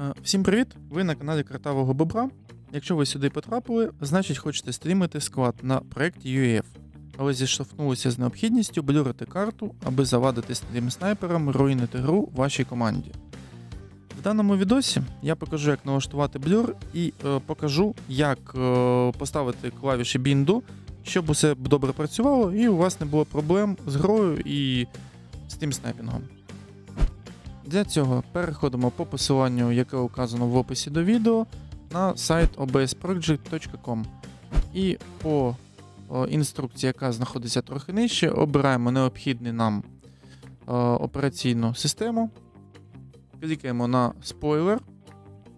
Е, Всім привіт! Ви на каналі Картавого Бобра. Якщо ви сюди потрапили, значить хочете стрімити склад на проєкті UEF, але зіштовхнулися з необхідністю блюрити карту, аби завадити стрім снайперам руйнити гру вашій команді. В даному відосі я покажу, як налаштувати блюр і е, покажу, як е, поставити клавіші бінду, щоб усе добре працювало і у вас не було проблем з грою і тим снайпінгом. Для цього переходимо по посиланню, яке указано в описі до відео, на сайт obsproject.com. І по інструкції, яка знаходиться трохи нижче, обираємо необхідний нам операційну систему, клікаємо на спойлер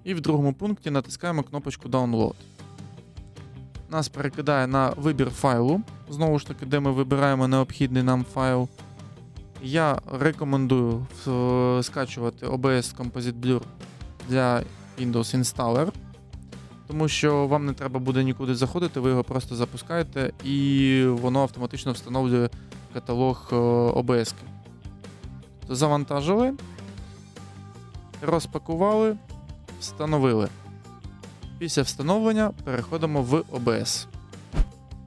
і в другому пункті натискаємо кнопочку Download. Нас перекидає на вибір файлу, знову ж таки, де ми вибираємо необхідний нам файл. Я рекомендую е, скачувати OBS Composite Blur для Windows Installer, тому що вам не треба буде нікуди заходити, ви його просто запускаєте і воно автоматично встановлює каталог е, OBS. Тобто завантажили, розпакували, встановили. Після встановлення переходимо в OBS.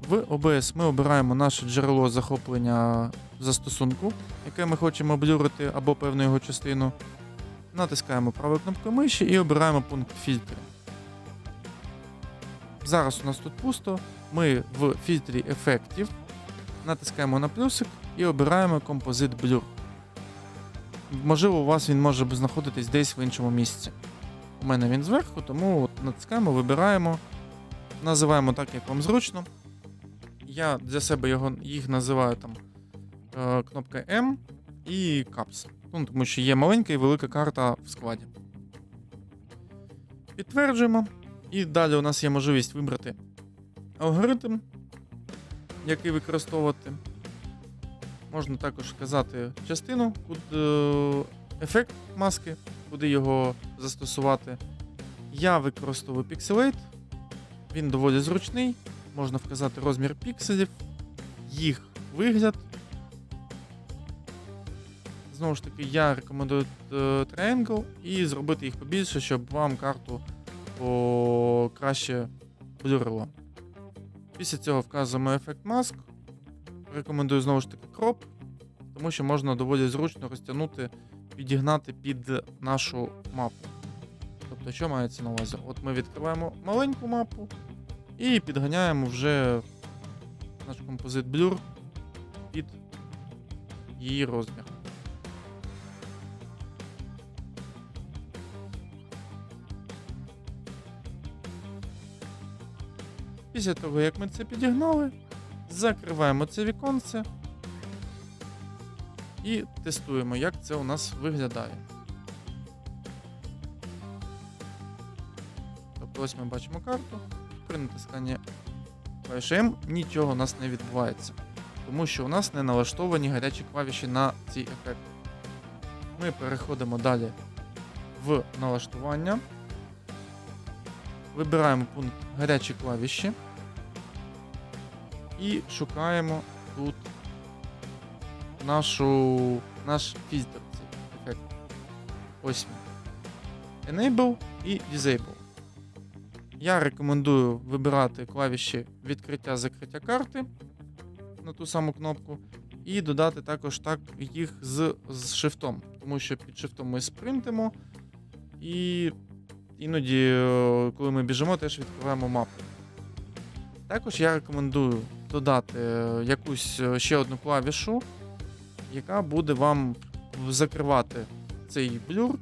В OBS ми обираємо наше джерело захоплення застосунку, яке ми хочемо блюрити або певну його частину. Натискаємо правою кнопкою миші і обираємо пункт фільтри. Зараз у нас тут пусто. Ми в фільтрі ефектів натискаємо на плюсик і обираємо Composite Blur. Можливо, у вас він може знаходитись десь в іншому місці. У мене він зверху, тому натискаємо, вибираємо, називаємо так, як вам зручно. Я для себе його, їх називаю там е, кнопка M і Caps. Ну, тому що є маленька і велика карта в складі. Підтверджуємо. І далі у нас є можливість вибрати алгоритм, який використовувати. Можна також вказати частину, куди, е, ефект маски, куди його застосувати. Я використовую Pixelate. Він доволі зручний. Можна вказати розмір пікселів, їх вигляд. Знову ж таки, я рекомендую е, Triangle і зробити їх побільше, щоб вам карту краще блюрило. Після цього вказуємо ефект маск. Рекомендую знову ж таки кроп, тому що можна доволі зручно розтягнути, підігнати під нашу мапу. Тобто, що мається на увазі? От ми відкриваємо маленьку мапу і підганяємо вже наш композит блюр під її розмір. Після того, як ми це підігнали, закриваємо це віконце і тестуємо, як це у нас виглядає. Тобто ось ми бачимо карту. При натисканні клавіші M нічого у нас не відбувається, тому що у нас не налаштовані гарячі клавіші на ці ефекти. Ми переходимо далі в налаштування. Вибираємо пункт гарячі клавіші і шукаємо тут нашу, наш фільтр цей ефект. Ось. Enable і Disable. Я рекомендую вибирати клавіші відкриття-закриття карти на ту саму кнопку, і додати також так їх з, з шифтом, тому що під шифтом ми спринтимо, і іноді, е, коли ми біжимо, теж відкриваємо мапу. Також я рекомендую додати е, якусь е, ще одну клавішу, яка буде вам закривати цей блюр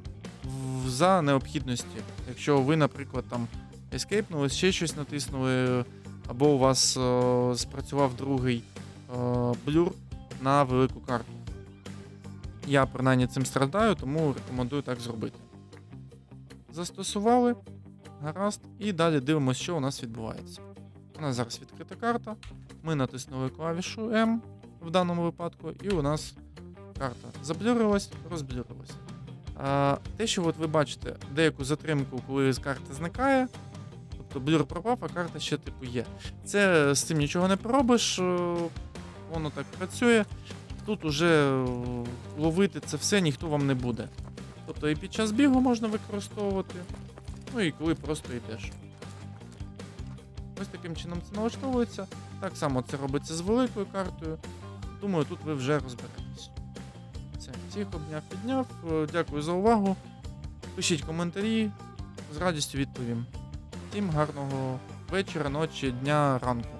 за необхідності. Якщо ви, наприклад, там ескейпнули, ще щось натиснули, або у вас е, спрацював другий е, блюр на велику карту. Я принаймні цим страдаю, тому рекомендую так зробити. Застосували, гаразд, і далі дивимося, що у нас відбувається. У нас зараз відкрита карта. Ми натиснули клавішу M в даному випадку, і у нас карта заблюрилась, розблюрилась. Те, що от ви бачите деяку затримку, коли з карти зникає, тобто блюр пропав, а карта ще типу є. Це з цим нічого не поробиш, е, воно так працює. Тут уже е, ловити це все ніхто вам не буде. Тобто і під час бігу можна використовувати, ну і коли просто йдеш. Ось таким чином це налаштовується. Так само це робиться з великою картою. Думаю, тут ви вже розберетесь. Все, всіх обняв підняв. Е, Дякую за увагу. Пишіть коментарі, з радістю відповім. Всім гарного вечора, ночі, дня, ранку.